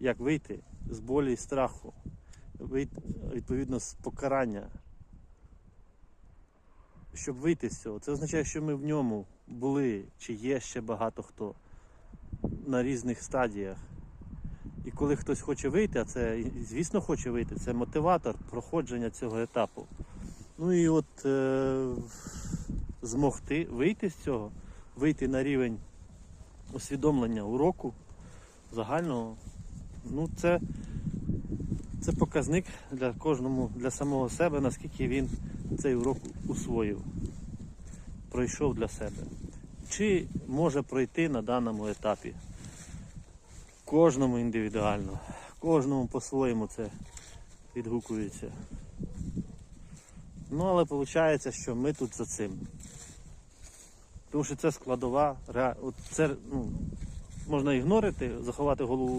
як вийти з болі і страху, вийти, відповідно з покарання. Щоб вийти з цього, це означає, що ми в ньому були, чи є ще багато хто на різних стадіях. І коли хтось хоче вийти, а це звісно хоче вийти, це мотиватор проходження цього етапу. Ну і от е, змогти вийти з цього, вийти на рівень усвідомлення уроку загального, ну це, це показник для кожному, для самого себе, наскільки він цей урок усвоїв, пройшов для себе. Чи може пройти на даному етапі. Кожному індивідуально, кожному по-своєму це відгукується. Ну, але виходить, що ми тут за цим. Тому що це складова, це ну, можна ігнорити, заховати голову